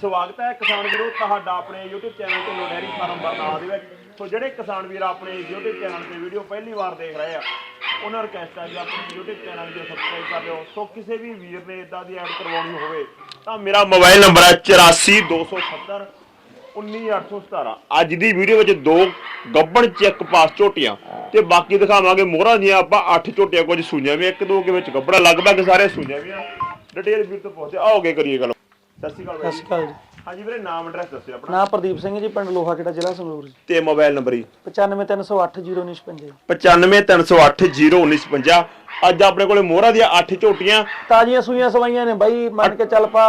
ਸਵਾਗਤ ਹੈ ਕਿਸਾਨ ਵੀਰੋ, ਤੁਹਾਡਾ ਆਪਣੇ YouTube ਚੈਨਲ ਤੇ ਲੋਡੇਰੀ ਫਾਰਮ ਬਰਨਾਲਾ ਦੇ ਵਿੱਚ। ਸੋ ਜਿਹੜੇ ਕਿਸਾਨ ਵੀਰ ਆਪਣੇ YouTube ਚੈਨਲ ਤੇ ਵੀਡੀਓ ਪਹਿਲੀ ਵਾਰ ਦੇਖ ਰਹੇ ਆ, ਉਹਨਾਂ ਰਿਕਵੈਸਟ ਹੈ ਕਿ ਆਪਣੇ YouTube ਚੈਨਲ ਨੂੰ ਸਬਸਕ੍ਰਾਈਬ ਕਰ ਲਿਓ। ਸੋ ਕਿਸੇ ਵੀ ਵੀਰ ਨੇ ਇਦਾਂ ਦੀ ਐਡ ਕਰਵਾਉਣੀ ਹੋਵੇ, ਤਾਂ ਮੇਰਾ ਮੋਬਾਈਲ ਨੰਬਰ ਹੈ 84270 19817 ਅੱਜ ਦੀ ਵੀਡੀਓ ਵਿੱਚ ਦੋ ਗੱਬਣ ਚੈੱਕ ਪਾਸ ਝੋਟੀਆਂ ਤੇ ਬਾਕੀ ਦਿਖਾਵਾਂਗੇ ਮੋਹਰਾਂ ਦੀਆਂ। ਆਪਾਂ 8 ਝੋਟੀਆਂ ਕੁਝ ਸੂਈਆਂ ਵੀ ਇੱਕ ਦੋ ਕੇ ਵਿੱਚ ਗੱਬੜਾ ਲਗਭਗ ਸਾਰੇ ਸੂਈਆਂ ਵੀ ਆ। ਡਿਟੇਲ ਵੀਰ ਤੋਂ ਪੁੱਛਦੇ ਆਓਗੇ ਕਰੀਏ ਗੱਲ। ਸਤਿ ਸ਼੍ਰੀ ਅਕਾਲ ਸਤਿ ਸ਼੍ਰੀ ਅਕਾਲ ਜੀ। ਹਾਂਜੀ ਵੀਰੇ ਨਾਮ ਐਡਰੈਸ ਦੱਸਿਓ ਆਪਣਾ। ਨਾਮ ਪ੍ਰਦੀਪ ਸਿੰਘ ਜੀ ਪਿੰਡ ਲੋਹਾ ਕਿਹੜਾ ਜ਼ਿਲ੍ਹਾ ਸੰਗਰੂਰ ਜੀ। ਤੇ ਮੋਬਾਈਲ ਨੰਬਰ ਹੀ 9530801955 9530801950 ਅੱਜ ਆਪਣੇ ਕੋਲੇ ਮੋਹਰਾ ਦੀਆਂ 8 ਝੋਟੀਆਂ। ਤਾਜ਼ੀਆਂ ਸੂਈਆਂ ਸਵਾਈਆਂ ਨੇ ਬਾਈ ਮੰਨ ਕੇ ਚੱਲ ਪਾ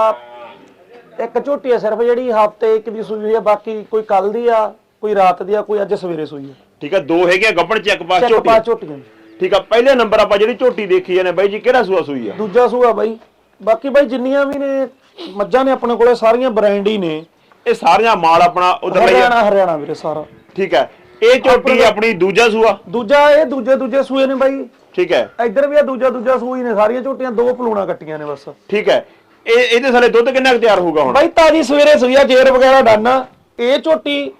ਇੱਕ ਝੋਟੀ ਆ ਸਿਰਫ ਜਿਹੜੀ ਹਫ਼ਤੇ ਇੱਕ ਦੀ ਸੂਈ ਹੋਈ ਆ ਬਾਕੀ ਕੋਈ ਕੱਲ ਦੀ ਆ ਕੋਈ ਰਾਤ ਦੀ ਆ ਕੋਈ ਅੱਜ ਸਵੇਰੇ ਸੂਈ ਆ। ਠੀਕ ਹੈ ਦੋ ਹੈਗੇ ਆ ਗੱਬਣ ਚੈੱਕ ਪਾਸ ਚੱਕ ਪਾ ਝੋਟੀ ਝੋਟੀਆਂ ਜੀ। ਠੀਕ ਆ ਪਹਿਲੇ ਨੰਬਰ ਆਪਾਂ ਜਿਹੜੀ ਝੋਟੀ ਦੇਖੀ ਜਾਂਦੇ ਬਾਈ ਜੀ ਕਿਹੜਾ ਸੂਆ ਸੂਈ ਆ? ਦੂਜਾ ਸੂਆ ਬਾਈ। ਬਾਕੀ ਬਾਈ ਜਿੰਨੀਆਂ ਵੀ ਨੇ ਮੱਝਾਂ ਨੇ ਆਪਣੇ ਕੋਲੇ ਸਾਰੀਆਂ ਬ੍ਰਾਂਡ ਹੀ ਨੇ। ਇਹ ਸਾਰੀਆਂ ਮਾਲ ਆਪਣਾ ਉਧਰ ਲਈ ਹਰਿਆਣਾ ਹਰਿਆਣਾ ਵੀਰੇ ਸਾਰਾ। ਠੀਕ ਹੈ। ਇਹ ਝੋਟੀ ਆਪਣੀ ਦੂਜਾ ਸੂਆ? ਦੂਜਾ ਇਹ ਦੂਜੇ ਦੂਜੇ ਸੂਏ ਨੇ ਬਾਈ। ਠੀਕ ਹੈ। ਇੱਧਰ ਵੀ ਆ ਦੂਜਾ ਦੂਜਾ ਸੂਈ ਨੇ ਸਾਰੀਆਂ ਝੋਟੀਆਂ ਦੋ ਪਲੂਣਾ ਕੱਟੀਆਂ ਨੇ ਬਸ। ਠੀਕ ਹੈ। ਇਹ ਇਹਦੇ ਸਾਲੇ ਦੁੱਧ ਕਿੰਨਾ ਕੁ ਤਿਆਰ ਹੋਊਗਾ ਹੁਣ? ਬਾਈ ਤਾਜੀ ਸਵੇਰੇ ਸੂਈ ਆ ਜੇਰ ਵਗੈਰਾ ਡਨ ਇਹ ਝੋਟੀ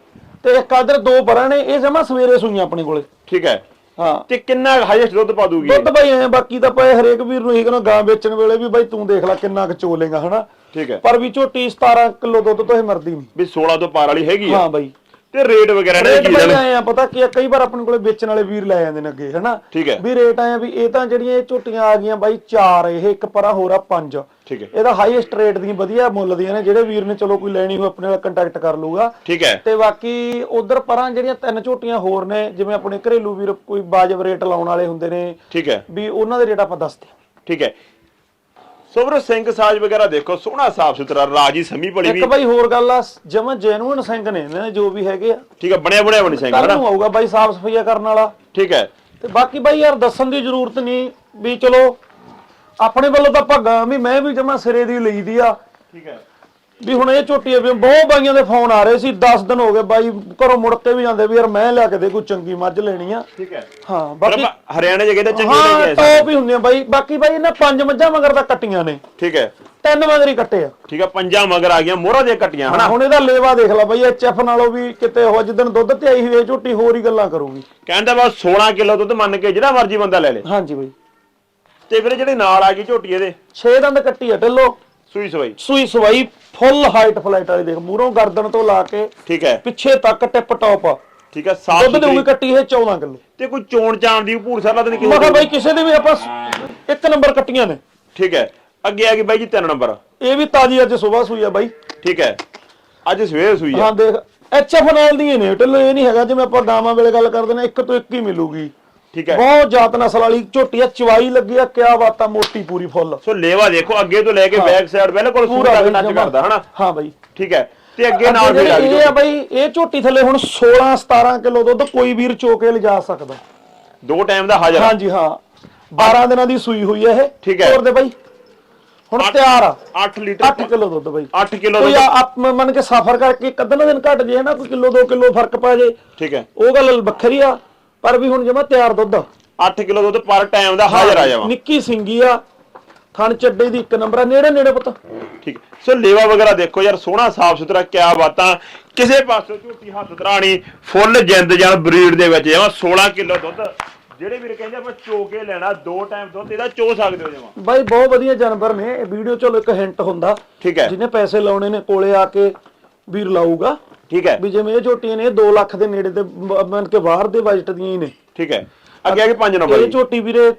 ਤੇ ਇੱਕ ਆਦਰ ਦੋ ਪਰਾਂ ਨੇ ਇਹ ਜਮਾ ਸਵੇਰੇ ਸੂਈਆਂ ਆਪਣੇ ਕੋਲੇ। ਠੀਕ ਹੈ। ਹਾਂ। ਤੇ ਕਿੰਨਾ ਹਾਈਐਸਟ ਦੁੱਧ ਪਾ ਦੂਗੀ? ਦੁੱਧ ਬਾਈ ਐ ਬਾਕੀ ਤਾਂ ਪਏ ਹਰੇਕ ਵੀਰ ਨੂੰ ਇਹ ਕਹਿੰਦਾ ਗਾਂ ਵੇਚਣ ਵੇਲੇ ਵੀ ਬਾਈ ਤੂੰ ਦੇਖ ਲੈ ਕਿੰਨਾ ਕੁ ਚੋਲੇਗਾ ਹਨਾ? ਠੀਕ ਹੈ। ਪਰ ਵੀ ਝੋਟੀ 17 ਕਿਲੋ ਦੁੱਧ ਤੋਂ ਇਹ ਮਰਦੀ ਨਹੀਂ। ਵੀ 16 ਤੋਂ ਪਾਰ ਵਾਲੀ ਹੈਗੀ ਆ? ਹਾਂ ਬਾਈ। ਤੇ ਰੇਟ ਵਗੈਰਾ ਨੇ ਰੇਟ ਕੀ ਦੇਣ ਆਏ ਆ ਪਤਾ ਕੀ ਆ ਕਈ ਵਾਰ ਆਪਣੇ ਕੋਲੇ ਵੇਚਣ ਵਾਲੇ ਵੀਰ ਲੈ ਜਾਂਦੇ ਨੇ ਅੱਗੇ ਹਨਾ? ਠੀਕ ਹੈ। ਵੀ ਰੇਟ ਆਏ ਆ ਵੀ ਇਹ ਤਾਂ ਜਿਹੜੀਆਂ ਇਹ ਝੋਟੀਆਂ ਆ ਗਈਆਂ ਬਾਈ 4 ਇਹ ਇੱਕ ਪਰਾ ਹੋਰ ਆ 5 ਠੀਕ ਹੈ। ਇਹਦਾ ਹਾਈਐਸਟ ਰੇਟ ਦੀਆਂ ਵਧੀਆ ਮੁੱਲ ਦੀਆਂ ਨੇ ਜਿਹੜੇ ਵੀਰ ਨੇ ਚਲੋ ਕੋਈ ਲੈਣੀ ਹੋ ਆਪਣੇ ਨਾਲ ਕੰਟੈਕਟ ਕਰ ਲੂਗਾ ਠੀਕ ਹੈ। ਤੇ ਬਾਕੀ ਉਧਰ ਪਰਾਂ ਜਿਹੜੀਆਂ ਤਿੰਨ ਝੋਟੀਆਂ ਹੋਰ ਨੇ ਜਿਵੇਂ ਆਪਣੇ ਘਰੇਲੂ ਵੀਰ ਕੋਈ ਬਾਜਬ ਰੇਟ ਲਾਉਣ ਵਾਲੇ ਹੁੰਦੇ ਨੇ ਠੀਕ ਹੈ। ਵੀ ਉਹਨਾਂ ਦੇ ਰੇਟ ਆਪਾਂ ਦੱਸਦੇ। ਠੀਕ ਹੈ। ਸੋਬਰ ਸਿੰਘ ਸਾਜ ਵਗੈਰਾ ਦੇਖੋ ਸੋਹਣਾ ਸਾਫ਼ ਸੁਥਰਾ ਰਾਜੀ ਸਮੀ ਬੜੀ ਵੀ। ਇੱਕ ਬਾਈ ਹੋਰ ਗੱਲ ਆ ਜਮਾ ਜੈਨੂਨ ਸਿੰਘ ਨੇ ਇਹਨਾਂ ਦੇ ਜੋ ਵੀ ਹੈਗੇ ਆ। ਠੀਕ ਹੈ ਬਣਿਆ ਬਣਿਆ ਬਣੀ ਸਿੰਘ ਹਨਾ? ਨੂੰ ਆਊਗਾ ਬਾਈ ਸਾਫ਼ ਸਫਾਈਆ ਕਰਨ ਵਾਲਾ। ਠੀਕ ਹੈ। ਤੇ ਬਾਕੀ ਬਾਈ ਯਾਰ ਦੱਸਣ ਦੀ ਜ਼ਰੂਰਤ ਨਹੀਂ ਵੀ ਚਲੋ ਆਪਣੇ ਵੱਲੋਂ ਤਾਂ ਭੱਗਾ ਵੀ ਮੈਂ ਵੀ ਜਮਾ ਸਿਰੇ ਦੀ ਲਈਦੀ ਆ। ਠੀਕ ਹੈ। ਵੀ ਹੁਣ ਇਹ ਝੋਟੀ ਵੀ ਬਹੁਤ ਬਾਈਆਂ ਦੇ ਫੋਨ ਆ ਰਹੇ ਸੀ 10 ਦਿਨ ਹੋ ਗਏ ਬਾਈ ਘਰੋਂ ਮੁੜ ਕੇ ਵੀ ਜਾਂਦੇ ਵੀ ਯਾਰ ਮੈਂ ਲਿਆ ਕੇ ਦੇ ਕੋਈ ਚੰਗੀ ਮੱਝ ਲੈਣੀ ਆ। ਠੀਕ ਹੈ। ਹਾਂ ਬਾਕੀ ਹਰਿਆਣੇ ਜਗ੍ਹਾ ਤੇ ਚੰਗੇ ਲੈ ਹਾਂ ਕੇ ਆਏ ਟੌਪ ਹੀ ਹੁੰਦੀਆਂ ਬਾਈ। ਬਾਕੀ ਬਾਈ ਇਹਨਾਂ ਪੰਜ ਮੱਝਾਂ ਮਗਰ ਤਾਂ ਕੱਟੀਆਂ ਨੇ। ਠੀਕ ਹੈ। ਤਿੰਨ ਮਗਰ ਹੀ ਕੱਟੇ ਆ। ਠੀਕ ਹੈ ਪੰਜਾਂ ਮਗਰ ਆ ਗਈਆਂ ਮੋਹਰਾ ਦੀਆਂ ਕੱਟੀਆਂ ਹਨਾ? ਹੁਣ ਇਹਦਾ ਲੇਵਾ ਦੇਖ ਲੈ ਬਾਈ ਐਚਐਫ ਨਾਲੋਂ ਵੀ ਕਿਤੇ ਉਹ ਜਿੱਦਣ ਦੁੱਧ ਤੇ ਆਈ ਹੋਈ ਇਹ ਝੋਟੀ ਹੋਰ ਹੀ ਗੱਲਾਂ ਕਰੂਗੀ। ਕਹਿੰਦਾ ਬਸ 16 ਕਿਲੋ ਦੁੱਧ ਮੰਨ ਕੇ ਜਿਹੜਾ ਮਰਜ਼ੀ ਬੰਦਾ ਲੈ ਲੇ। ਹਾਂਜੀ ਬਾਈ। ਤੇ ਫਿਰ ਜਿਹੜੇ ਨਾਲ ਆ ਗਈ ਝੋਟੀ ਇਹਦੇ? 6 ਦੰਦ ਕੱਟੀ ਆ ਢਿੱਲੋ। ਸੂਈ ਸਵਾਈ। ਸੂਈ ਸਵਾਈ ਫੁੱਲ ਹਾਈਟ ਫਲਾਈਟ ਵਾਲੀ ਦੇਖ ਮੂਹਰੋਂ ਗਰਦਨ ਤੋਂ ਲਾ ਕੇ ਠੀਕ ਹੈ। ਪਿੱਛੇ ਤੱਕ ਟਿਪ ਟੌਪ ਆ ਠੀਕ ਹੈ ਸਾਫ਼ ਦੁੱਧ ਸੁਥਰੀ। ਕੱਟੀ ਇਹ 14 ਕਿਲੋ। ਤੇ ਕੋਈ ਚੋਣ ਚਾਣ ਦੀ ਭੂਰ ਸਰਲਾ ਤਾਂ ਨਹੀਂ ਮੈਂ ਕਿਹਾ ਬਾਈ ਕਿਸੇ ਦੇ ਵੀ ਆਪਾਂ ਇੱਕ ਨੰਬਰ ਕੱਟੀਆਂ ਨੇ। ਠੀਕ ਹੈ। ਅੱਗੇ ਆ ਗਈ ਬਾਈ ਜੀ ਤਿੰਨ ਨੰਬਰ। ਇਹ ਵੀ ਤਾਜੀ ਅੱਜ ਸਵੇਰ ਸੂਈ ਆ ਬਾਈ। ਠੀਕ ਹੈ। ਅੱਜ ਸਵੇਰ ਸੂਈ ਹੈ ਹਾਂ ਦੇਖ ਐਚਐਫ ਨਾਲ ਦੀਆਂ ਨੇ ਢਿੱਲੋ ਇਹ ਨਹੀਂ ਹੈਗਾ ਜਿਵੇਂ ਆਪਾਂ ਗਾਵਾਂ ਵੇਲੇ ਗੱਲ ਕਰਦੇ ਨੇ ਇੱਕ ਤੋਂ ਇੱਕ ਹੀ ਮਿਲੂਗੀ। ਠੀਕ ਹੈ। ਬਹੁਤ ਜਾਤ ਨਸਲ ਵਾਲੀ ਝੋਟੀ ਆ ਚਵਾਈ ਲੱਗੀ ਆ ਕਿਆ ਬਾਤਾਂ ਮੋਟੀ ਪੂਰੀ ਫੁੱਲ। ਸੋ ਲੇਵਾ ਦੇਖੋ ਅੱਗੇ ਤੋਂ ਲੈ ਕੇ ਬੈਕ ਸਾਈਡ ਬਿਲਕੁਲ ਸੂਰ ਪੂਰਾ ਤੱਕ ਟੱਚ। ਕਰਦਾ ਹਨਾ? ਹਾਂ ਬਾਈ। ਠੀਕ ਹੈ ਤੇ ਅੱਗੇ ਨਾਲ ਜਿਹੜੀ ਗਈ ਇਹ ਆ ਬਾਈ ਇਹ ਝੋਟੀ ਥੱਲੇ ਹੁਣ 16 17 ਕਿਲੋ ਦੁੱਧ ਕੋਈ ਵੀਰ ਚੋ ਕੇ ਲਿਜਾ ਸਕਦਾ। ਦੋ ਟਾਈਮ ਦਾ ਹਾਜ਼ਰ ਹਾਂਜੀ ਹਾਂ। 12 ਦਿਨਾਂ ਦੀ ਸੂਈ ਹੋਈ ਹੈ ਇਹ। ਠੀਕ ਹੈ। ਹੋਰ ਦੇ ਬਾਈ। ਹੁਣ ਤਿਆਰ ਆ। 8 ਲੀਟਰ 8 ਕਿਲੋ ਦੁੱਧ ਬਾਈ। 8 ਕਿਲੋ ਦੁੱਧ। ਆਪ ਮੰਨ ਕੇ ਸਫਰ ਕਰਕੇ ਇੱਕ ਅੱਧਾ ਦਿਨ ਘਟ ਜੇ ਨਾ ਕੋਈ ਕਿਲੋ 2 ਕਿਲੋ ਫ਼ਰਕ ਪੈ ਜੇ। ਠੀਕ ਹੈ। ਉਹ ਗੱਲ ਵੱਖਰੀ ਆ। ਪਰ ਵੀ ਹੁਣ ਜਮਾ ਤਿਆਰ ਦੁੱਧ। ਆ 8 ਕਿਲੋ ਦੁੱਧ ਪਰ ਟਾਈਮ ਦਾ ਹਾਜ਼ਰ ਆ ਜਾਵਾਂ। ਨਿੱਕੀ ਸਿੰਗੀ ਆ ਥਣ ਚੱਡੇ ਦੀ ਇੱਕ ਨੰਬਰ ਆ ਨੇੜੇ ਨੇੜੇ ਪੁੱਤ। ਠੀਕ। ਸੋ ਲੇਵਾ ਵਗੈਰਾ ਦੇਖੋ ਯਾਰ ਸੋਹਣਾ ਸਾਫ਼ ਸੁਥਰਾ ਕਿਆ ਬਾਤਾਂ। ਕਿਸੇ ਪਾਸੋਂ ਝੂਠੀ ਹੱਥ ਤਰਾਣੀ ਫੁੱਲ ਜਿੰਦ ਜਾਨ ਬਰੀਡ ਦੇ ਵਿੱਚ ਜਮਾ 16 ਕਿਲੋ ਦੁੱਧ। ਜਿਹੜੇ ਵੀਰ ਕਹਿੰਦੇ ਆਪਾਂ ਚੋ ਕੇ ਲੈਣਾ ਦੋ ਟਾਈਮ ਦੁੱਧ ਇਹਦਾ ਚੋ ਸਕਦੇ ਹੋ ਜਮਾ। ਬਾਈ ਬਹੁਤ ਵਧੀਆ ਜਾਨਵਰ ਨੇ ਇਹ ਵੀਡੀਓ ਚੋਂ ਇੱਕ ਹਿੰਟ ਹੁੰਦਾ। ਠੀਕ ਹੈ। ਜਿਹਨੇ ਪੈਸੇ ਲਾਉਣੇ ਨੇ ਕੋਲੇ ਆ ਕੇ ਵੀਰ ਲਾਊਗਾ। ਠੀਕ ਹੈ। ਵੀ ਜਿਵੇਂ ਇਹ ਝੋਟੀਆਂ ਨੇ ਇਹ 2 ਲੱਖ ਦੇ ਨੇੜੇ ਤੇ ਮੰਨ ਕੇ ਬਾਹਰ ਦੇ ਬਜਟ ਦੀਆਂ ਹੀ ਨੇ। ਠੀਕ ਹੈ। ਅੱਗੇ ਆ ਕੇ 5 ਨੰਬਰ ਇਹ। ਝੋਟੀ ਵੀਰੇ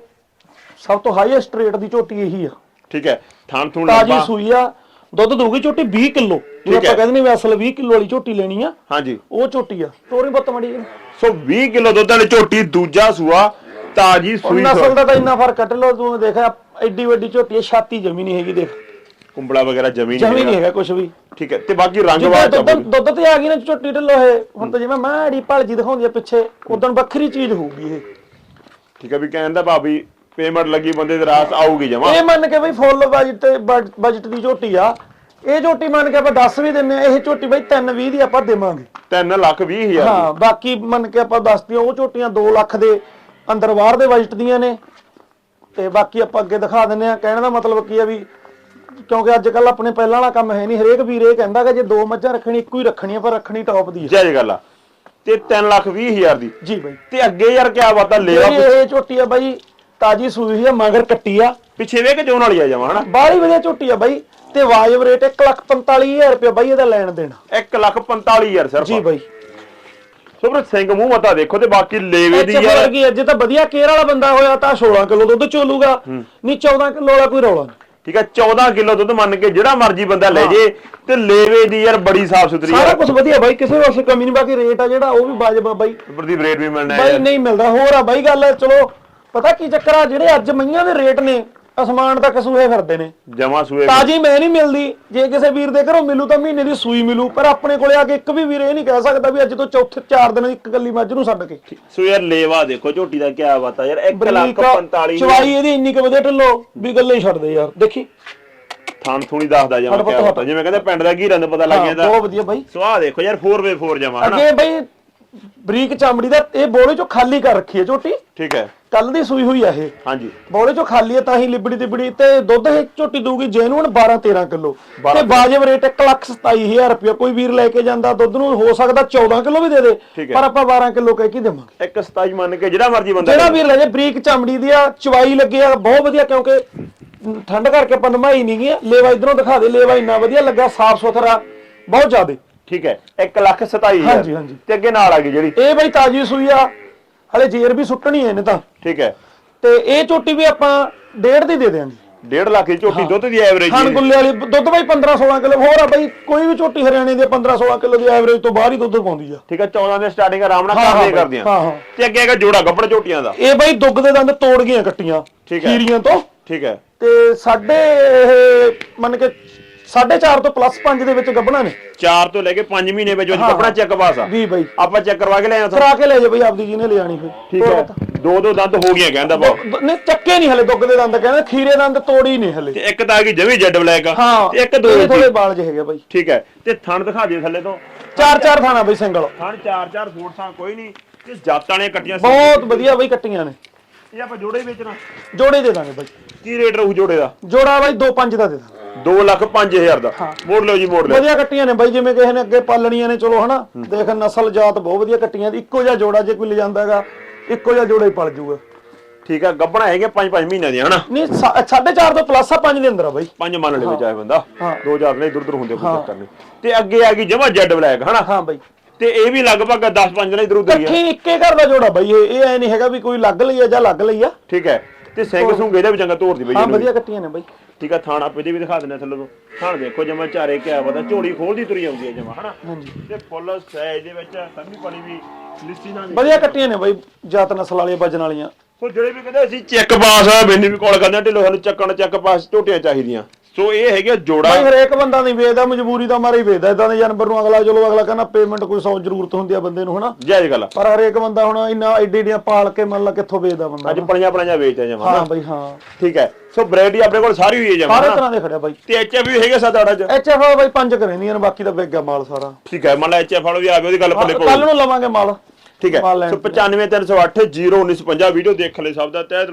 ਸਭ ਤੋਂ ਹਾਈਐਸਟ ਰੇਟ ਦੀ ਝੋਟੀ ਇਹੀ ਆ। ਠੀਕ ਹੈ। ਥਾਣ ਥੂਣ ਤਾਜੀ ਲੰਬਾ। ਸੂਈ ਆ ਦੁੱਧ ਦਊਗੀ ਝੋਟੀ 20 ਕਿਲੋ। ਜੇ ਆਪਾਂ। ਕਹਿੰਦੇ ਨੇ ਵੀ ਅਸਲ 20 ਕਿਲੋ ਵਾਲੀ ਝੋਟੀ ਲੈਣੀ ਆ ਹਾਂਜੀ। ਉਹ ਝੋਟੀ ਆ। ਤੋਰੀ ਬੱਤ ਮੜੀ ਸੋ 20 ਕਿਲੋ ਦੁੱਧ ਵਾਲੀ ਝੋਟੀ ਦੂਜਾ ਸੂਆ ਤਾਜੀ ਸੂਈ ਨਸਲ ਦਾ ਤਾਂ ਇੰਨਾ ਫ਼ਰਕ ਕੱਟ ਲਓ ਤੂੰ ਦੇਖਿਆ ਐਡੀ ਵੱਡੀ ਝੋਟੀ ਛਾਤੀ ਜਮੀ ਨਹੀਂ ਹੈਗੀ ਦੇਖ। ਕੁੰਬਲਾ ਵਗੈਰਾ ਜ਼ਮੀਨ ਜਮੀ ਨਹੀਂ ਹੈਗਾ ਕੁਝ ਵੀ। ਠੀਕ ਹੈ ਤੇ ਬਾਕੀ ਰੰਗ ਵਾਲਾ ਦੁੱਧ ਦੁੱਧ ਤੇ ਆ ਗਈ ਨਾ ਝੋਟੀ ਢਿੱਲੋ ਇਹ ਹੁਣ ਤਾਂ ਜਿਵੇਂ ਮਾੜੀ ਭਲਜੀ ਦਿਖਾਉਂਦੀ ਆ ਪਿੱਛੇ ਉਦੋਂ ਵੱਖਰੀ ਚੀਜ਼ ਹੋਊਗੀ ਇਹ। ਠੀਕ ਹੈ ਵੀ ਕਹਿੰਦਾ ਭਾਬੀ ਪੇਮੈਂਟ ਲੱਗੀ ਬੰਦੇ ਦੇ ਰਾਸ ਆਊਗੀ ਜਮਾ। ਇਹ ਮੰਨ ਕੇ ਬਈ ਫੁੱਲ ਬਜਟ ਤੇ ਬਜਟ ਦੀ ਝੋਟੀ ਆ। ਇਹ ਝੋਟੀ ਮੰਨ ਕੇ ਆਪਾਂ 10 ਵੀ ਦਿੰਨੇ ਆ ਇਹ ਝੋਟੀ ਬਈ 320 ਦੀ ਆਪਾਂ ਦੇਵਾਂਗੇ। 3 ਲੱਖ 20 ਹਜ਼ਾਰ ਹਾਂ ਬਾਕੀ ਮੰਨ ਕੇ ਆਪਾਂ ਦੱਸਦੀ ਉਹ ਝੋਟੀਆਂ 2 ਲੱਖ ਦੇ ਅੰਦਰ ਬਾਹਰ ਦੇ ਬਜਟ ਦੀਆਂ ਨੇ। ਤੇ ਬਾਕੀ ਆਪਾਂ ਅੱਗੇ ਦਿਖਾ ਦਿੰਨੇ ਆ। ਕਹਿਣ ਦਾ ਮਤਲਬ ਕੀ ਆ ਵੀ ਕਿਉਂਕਿ ਅੱਜ ਕੱਲ ਆਪਣੇ ਪਹਿਲਾਂ ਵਾਲਾ ਕੰਮ ਹੈ ਨਹੀਂ ਹਰੇਕ ਵੀਰ ਇਹ ਕਹਿੰਦਾ ਕਿ ਜੇ ਦੋ ਮੱਝਾਂ ਰੱਖਣੀ ਇੱਕੋ ਹੀ ਰੱਖਣੀ ਆ ਪਰ ਰੱਖਣੀ ਟੌਪ ਦੀ ਹੈ। ਜਾਇਜ਼ ਗੱਲ। ਆ ਤੇ 3 ਲੱਖ 20 ਹਜ਼ਾਰ ਦੀ। ਜੀ ਬਾਈ। ਤੇ ਅੱਗੇ ਯਾਰ ਕਿਆ ਬਾਤ ਆ ਲੇਵਾ ਇਹ ਝੋਟੀ ਆ ਬਾਈ ਤਾਜੀ ਸੂਈ ਆ ਮਗਰ ਕੱਟੀ ਆ। ਪਿੱਛੇ ਵੇ ਕੇ ਜੋਨ ਵਾਲੀ ਆ ਜਾਵਾਂ ਹਨਾ? ਬਾਹਲੀ ਵਧੀਆ ਝੋਟੀ ਆ ਬਾਈ। ਤੇ ਵਾਜਬ ਰੇਟ 145000 ਰੁਪਏ ਬਾਈ ਇਹਦਾ ਲੈਣ ਦੇਣਾ। 1 ਲੱਖ 45 ਹਜ਼ਾਰ ਸਿਰਫ। ਜੀ ਬਾਈ। ਸੁਭਰ ਸਿੰਘ ਮੂੰਹ ਮਤਾ ਦੇਖੋ ਤੇ ਬਾਕੀ ਲੇਵੇ ਦੀ ਯਾਰ। ਅੱਜ ਤਾਂ ਵਧੀਆ ਕੇਅਰ ਵਾਲਾ ਬੰਦਾ ਹੋਇਆ ਤਾਂ 16 ਕਿਲੋ ਦੁੱਧ ਚੋਲੂਗਾ। ਨਹੀਂ 14 ਕਿਲੋ ਵਾਲਾ ਕੋਈ ਰੌਲਾ ਨਹੀਂ। ਠੀਕ ਹੈ 14 ਕਿਲੋ ਦੁੱਧ ਮੰਨ ਕੇ ਜਿਹੜਾ ਮਰਜ਼ੀ ਬੰਦਾ ਲੈ ਜੇ ਤੇ ਲੇਵੇ ਦੀ ਯਾਰ ਬੜੀ ਸਾਫ਼ ਸੁਥਰੀ ਸਾਰਾ ਕੁਝ ਵਧੀਆ ਬਾਈ ਕਿਸੇ ਵਾਸਤੇ ਕਮੀ ਨਹੀਂ ਬਾਕੀ ਰੇਟ ਆ ਜਿਹੜਾ ਉਹ ਵੀ ਵਾਜਬ ਆ ਬਾਈ। ਪ੍ਰਦੀਪ ਰੇਟ ਵੀ ਮਿਲਣਾ ਹੈ ਬਾਈ। ਨਹੀਂ ਮਿਲਦਾ ਹੋਰ ਆ ਬਾਈ ਗੱਲ ਚਲੋ ਪਤਾ ਕੀ ਚੱਕਰ ਆ ਜਿਹੜੇ ਅੱਜ ਮਈਆਂ ਦੇ ਰੇਟ ਨੇ ਅਸਮਾਨ ਤੱਕ ਸੂਏ ਫਿਰਦੇ ਨੇ। ਜਮਾ ਸੂਏ ਤਾਜੀ ਮੈਂ ਨਹੀਂ ਮਿਲਦੀ। ਜੇ ਕਿਸੇ ਵੀਰ ਦੇ ਘਰੋਂ ਮਿਲੂ ਤਾਂ ਮਹੀਨੇ ਦੀ ਸੂਈ ਮਿਲੂ ਪਰ ਆਪਣੇ ਕੋਲੇ ਆ ਕੇ ਇੱਕ ਵੀ ਵੀਰ ਇਹ ਨਹੀਂ ਕਹਿ ਸਕਦਾ ਵੀ ਅੱਜ ਤੋਂ ਚੌਥੇ ਚਾਰ ਦਿਨ ਇੱਕ ਗੱਲੀ ਮੱਝ ਨੂੰ ਛੱਡ ਕੇ। ਸੋ ਯਾਰ ਲੇਵਾ ਦੇਖੋ ਝੋਟੀ ਦਾ ਕੀ ਬਾਤ ਆ ਯਾਰ 1 ਲੱਖ ਬਰੀਕ 45 ਚਵਾਈ ਇਹਦੀ ਇੰਨੀ ਕੁ ਵਧੀਆ ਢਿੱਲੋ ਵੀ ਗੱਲੇ ਹੀ ਛੱਡਦੇ ਯਾਰ। ਦੇਖੀ। ਥਾਣ ਥੂਣੀ ਦੱਸਦਾ ਹਟ ਕੀ ਪੁੱਤ ਬਾਤ। ਆ ਜਿਵੇਂ ਕਹਿੰਦੇ ਪਿੰਡ ਦਾ ਘੀਰਾਂ ਦਾ ਪਤਾ ਲੱਗ ਜਾਂਦਾ। ਬਹੁਤ ਵਧੀਆ ਬਾਈ। ਸੋ ਦੇਖੋ ਯਾਰ 4x4 ਜਮਾ ਅੱਗੇ ਬਾਈ ਬਰੀਕ ਚਮੜੀ ਦਾ ਇਹ ਬੋਲੇ ਚੋਂ ਖਾਲੀ ਕਰ ਰੱਖੀ ਹੈ ਝੋਟੀ। ਠੀਕ ਹੈ। ਕੱਲ ਦੀ ਸੂਈ ਹੋਈ ਆ ਇਹ। ਹਾਂਜੀ। ਬੋਲੇ ਚੋਂ ਖਾਲੀ ਹੈ ਤਾਂ ਹੀ ਲਿਬੜੀ ਤਿਬੜੀ ਤੇ ਦੁੱਧ ਇਹ ਝੋਟੀ ਦੂਗੀ ਜੈਨੂਨ 12 13 ਕਿਲੋ। 12 ਤੇ ਬਾਜਬ ਰੇਟ 127000 ਰੁਪਏ ਕੋਈ ਵੀਰ ਲੈ ਕੇ ਜਾਂਦਾ ਦੁੱਧ ਨੂੰ ਹੋ ਸਕਦਾ 14 ਕਿਲੋ ਵੀ ਦੇ ਦੇ। ਪਰ ਆਪਾਂ 12 ਕਿਲੋ ਕਹਿ ਕੇ ਦੇਵਾਂਗੇ। ਇੱਕ 27 ਮੰਨ ਕੇ ਜਿਹੜਾ ਮਰਜ਼ੀ ਬੰਦਾ ਜਿਹੜਾ ਵੀਰ ਲੈ ਜੇ ਬਰੀਕ ਚਮੜੀ ਦੀ ਆ ਚਵਾਈ ਲੱਗਿਆ ਬਹੁਤ ਵਧੀਆ ਕਿਉਂਕਿ ਠੰਡ ਕਰਕੇ ਆਪਾਂ ਨਮਾਈ ਨਹੀਂ ਗਿਆ ਲੇਵਾ ਇਧਰੋਂ ਦਿਖਾ ਦੇ ਲੇਵਾ ਇੰਨਾ ਵਧੀਆ ਲੱਗਾ ਸਾਫ਼ ਸੁਥਰਾ ਬਹੁਤ ਜ਼ਿਆਦੇ। ਠੀਕ ਹੈ 1 ਲੱਖ 27 ਹਾਂਜੀ, ਹਾਂਜੀ। ਤੇ ਅੱਗੇ ਨਾਲ ਆ ਗਈ ਜਿਹੜੀ। ਇਹ ਬਈ ਤਾਜੀ ਸੂਈ ਆ ਹਲੇ ਜੇਰ ਵੀ ਸੁੱਟਣੀ ਐ ਇਹਨੇ ਤਾਂ। ਠੀਕ ਹੈ। ਤੇ ਇਹ ਝੋਟੀ ਵੀ ਆਪਾਂ ਡੇਢ ਦੀ ਦੇ ਦਿਆਂਗੇ। 1.5 ਲੱਖ ਦੀ ਝੋਟੀ ਦੁੱਧ ਦੀ ਐਵਰੇਜ ਖਾਨ ਗੁੱਲੇ ਵਾਲੀ ਦੁੱਧ ਬਾਈ 15 16 ਕਿਲੋ ਹੋਰ ਆ ਬਾਈ ਕੋਈ ਵੀ ਝੋਟੀ ਹਰਿਆਣੇ ਦੀ 15 16 ਕਿਲੋ ਦੀ ਐਵਰੇਜ ਤੋਂ ਬਾਹਰ ਹੀ ਦੁੱਧ ਪਾਉਂਦੀ ਆ। ਠੀਕ ਹੈ 14 ਦੇ ਸਟਾਰਟਿੰਗ ਆਰਾਮ ਨਾਲ ਹਾਂ, ਕਰਦੇ ਕਰਦੀਆਂ। ਹਾਂ, ਹਾਂ। ਤੇ ਅੱਗੇ ਹੈਗਾ ਜੋੜਾ ਗੱਪੜ ਝੋਟੀਆਂ ਦਾ। ਇਹ ਬਾਈ ਦੁੱਗ ਦੇ ਦੰਦ ਤੋੜ ਗਈਆਂ ਕੱਟੀਆਂ ਠੀਕ ਹੈ। ਖੀਰੀਆਂ ਤੋਂ। ਠੀਕ ਹੈ। ਤੇ ਸਾਡੇ ਇਹ ਮੰਨ ਕੇ 4.5 ਤੋਂ ਪਲੱਸ 5 ਦੇ ਵਿੱਚ ਗੱਬਣਾ ਨੇ। 4 ਤੋਂ ਲੈ ਕੇ 5 ਮਹੀਨੇ ਵਿੱਚ ਹਾਂ, ਕੱਪੜਾ ਚੈੱਕ ਪਾਸ ਆ ਵੀ ਬਾਈ। ਆਪਾਂ ਚੈੱਕ ਕਰਵਾ ਕੇ ਲਿਆਇਆ ਕਰਾ ਕੇ ਲੈ ਜਾ ਬਾਈ ਆਪਦੀ ਜੀ ਨੇ ਲਿਆਣੀ ਫਿਰ। ਠੀਕ ਹੈ। ਦੋ ਦੋ ਦੰਦ ਹੋ ਗਈਆਂ ਕਹਿੰਦਾ ਬਾਬ ਨਹੀਂ ਚੱਕੇ ਨਹੀਂ ਹਲੇ ਦੁੱਗ ਦੇ ਦੰਦ ਕਹਿੰਦੇ ਖੀਰੇ ਦੰਦ ਤੋੜੀ ਨਹੀਂ ਹਲੇ। ਤੇ ਇੱਕ ਤਾਂ ਆ ਗਈ ਜਮੀ ਜੈਡ ਬਲੈਕ ਆ। ਹਾਂ ਤੇ ਇੱਕ ਦੋ ਜੀ। ਥੋੜੇ ਬਾਲ ਜਿਹੇ ਹੈਗੇ ਬਾਈ। ਠੀਕ ਹੈ। ਤੇ ਥਣ ਦਿਖਾ ਦਿਓ ਥੱਲੇ ਤੋਂ। ਚਾਰ ਚਾਰ ਥਾਣਾ ਬਾਈ ਸਿੰਗਲ। ਥਣ ਚਾਰ ਚਾਰ ਫੂਟ ਥਾਂ ਕੋਈ ਨਹੀਂ। ਤੇ ਜਾਤਾਂ ਨੇ ਕੱਟੀਆਂ ਬਹੁਤ ਵਧੀਆ ਬਾਈ ਕੱਟੀਆਂ ਨੇ। ਇਹ ਆਪਾਂ ਜੋੜੇ ਵੇਚਣਾ। ਜੋੜੇ ਦੇ ਦਾਂਗੇ ਬਾਈ। ਕੀ ਰੇਟ ਰਹੂ ਜੋੜੇ ਦਾ? ਜੋੜਾ ਬਾਈ 2.5 ਦਾ ਦੇ ਦਾਂਗੇ। 2 ਲੱਖ 5000 ਦਾ। ਮੋੜ ਲਓ ਜੀ ਮੋੜ ਲਓ। ਵਧੀਆ ਕੱਟੀਆਂ ਨੇ ਬਾਈ ਜਿਵੇਂ ਕਿਸੇ ਨੇ ਅੱਗੇ ਪਾਲਣੀਆਂ ਨੇ ਚਲੋ ਹਨਾ। ਦੇਖ ਨਸਲ ਜਾਤ ਬਹੁਤ ਵਧੀਆ ਕੱਟੀਆਂ ਦੀ। ਇੱਕੋ ਜਿਹਾ ਜੋੜਾ ਜੇ ਕੋਈ ਲੈ ਜਾਂਦਾ ਹੈਗਾ ਇੱਕੋ ਜਿਹਾ ਜੋੜਾ ਹੀ ਪਲ ਜੂਗਾ। ਠੀਕ ਆ ਗੱਬਣਾ ਹੈਗੇ 5-5 ਮਹੀਨਿਆਂ ਦੀਆਂ ਹਨਾ? ਨਹੀਂ 4.5 ਤੋਂ ਪਲੱਸ ਆ 5 ਦੇ ਅੰਦਰ ਆ ਬਾਈ। ਪੰਜ ਮੰਨ ਲਵੇ ਚਾਹੇ ਬੰਦਾ। ਦੋ ਨੇ ਇਧਰ ਉਧਰ ਹੁੰਦੇ ਕੋਈ ਚੱਕਰ ਨਹੀਂ। ਤੇ ਅੱਗੇ ਆ ਗਈ ਜਮਾ ਜੈਡ ਬਲੈਕ ਹਨਾ? ਹਾਂ ਬਾਈ। ਤੇ ਇਹ ਵੀ ਲਗਭਗ 10-5 ਨੇ ਇਧਰ ਉਧਰ ਹੀ ਆ। ਇਕੱਠੀ ਇੱਕੇ ਘਰ ਦਾ ਜੋੜਾ ਬਾਈ ਇਹ ਇਹ ਐ ਨਹੀਂ ਹੈਗਾ ਵੀ ਕੋਈ ਲੱਗ ਲਈ ਆ ਜਾਂ ਲੱਗ ਲਈ ਆ। ਠੀਕ ਹੈ। ਤੇ ਸਿੰਘ ਸੁੰਗੇ ਇਹਦੇ ਵੀ ਚੰਗਾ ਤੋਰਦੀ ਬਈ ਹਾਂ। ਵਧੀਆ ਕੱਟੀਆਂ ਨੇ ਬਾਈ। ਠੀਕ ਆ ਥਾਣਾ ਪੇਦੇ ਵੀ ਦਿਖਾ ਦਿੰਦੇ ਥੱਲੇ ਤੋਂ। ਥਾਣ ਦੇਖੋ ਜਮਾ ਚਾਰੇ ਕਿਆ ਪਤਾ ਝੋਲੀ ਖੋਲਦੀ ਤੁਰੀ ਆਉਂਦੀ ਹੈ ਜਮਾ ਹਨਾ? ਹਾਂਜੀ। ਤੇ ਫੁੱਲ ਸਾਈਜ਼ ਦੇ ਵਿੱਚ ਸੰਮੀ ਪਾਣੀ ਵੀ ਲਿਸੀ ਨਾਲ ਵਧੀਆ ਕੱਟੀਆਂ ਨੇ ਬਾਈ ਜਾਤ ਨਸਲ ਵਾਲੀਆਂ ਵਜਨ ਵਾਲੀਆਂ। ਸੋ ਜਿਹੜੇ ਵੀ ਕਹਿੰਦੇ ਅਸੀਂ ਚੈੱਕ ਪਾਸ ਮੈਨੂੰ ਵੀ ਕਾਲ ਕਰਦੇ ਆ ਢਿੱਲੋਂ ਸਾਨੂੰ ਚੱਕਣ ਚੈੱਕ ਪਾਸ ਝੋਟੀਆਂ ਚਾਹੀਦੀਆਂ। ਸੋ ਇਹ ਹੈਗੇ ਜੋੜਾ। ਬਾਈ ਹਰੇਕ ਬੰਦਾ ਨਹੀਂ ਵੇਚਦਾ ਮਜਬੂਰੀ ਦਾ ਮਾਰੇ ਹੀ ਵੇਚਦਾ। ਇਦਾਂ ਦੇ ਜਾਨਵਰ ਨੂੰ ਅਗਲਾ ਚਲੋ ਅਗਲਾ ਕਹਿੰਦਾ ਪੇਮੈਂਟ ਕੋਈ ਸੌ ਜ਼ਰੂਰਤ ਹੁੰਦੀ ਆ ਬੰਦੇ ਨੂੰ ਹਨਾ? ਜਾਇਜ਼ ਗੱਲ ਆ। ਪਰ ਹਰੇਕ ਬੰਦਾ ਹੁਣ ਇੰਨਾ ਐਡੀ ਐਡੀਆਂ ਪਾਲ ਕੇ ਮੰਨ ਲਾ ਕਿੱਥੋਂ ਵੇਚਦਾ ਬੰਦਾ ਅੱਜ ਪਲੀਆਂ ਪਲੀਆਂ ਵੇਚਦੇ ਜਮਾ ਹਾਂ ਬਾਈ ਹਾਂ। ਠੀਕ ਹੈ। ਸੋ ਹੀ ਆਪਣੇ ਕੋਲ ਸਾਰੀ ਹੋਈ ਹੈ ਜਮਾ ਸਾਰੇ ਤਰ੍ਹਾਂ ਦੇ ਖੜਿਆ ਬਾਈ। ਤੇ ਐਚਐਫ ਵੀ ਹੈਗੇ ਅੱਠ ਚ? ਐਚਐਫ ਬਾਈ ਪੰਜ ਕਰੇਂਦੀਆਂ ਨੇ ਬਾਕੀ ਵਿਕ ਗਿਆ ਮਾਲ ਸਾਰਾ। ਠੀਕ ਹੈ ਮੰਨ ਲਾ ਐਚਐਫ ਵਾਲੋ ਵੀ ਆ ਗਏ ਉਹਦੀ ਗੱਲ ਪੱਲੇ ਕੱਲ ਕੋਲ ਨੂੰ ਲਵਾਂਗੇ ਮਾਲ। ਠੀਕ ਹੈ। ਮਾਲ ਲੈਣ ਸੋ 95308 01950 ਵੀਡੀਓ ਦੇਖ ਲੈ ਸਭ ਦਾ ਤਹਿ ਦਿਲੋਂ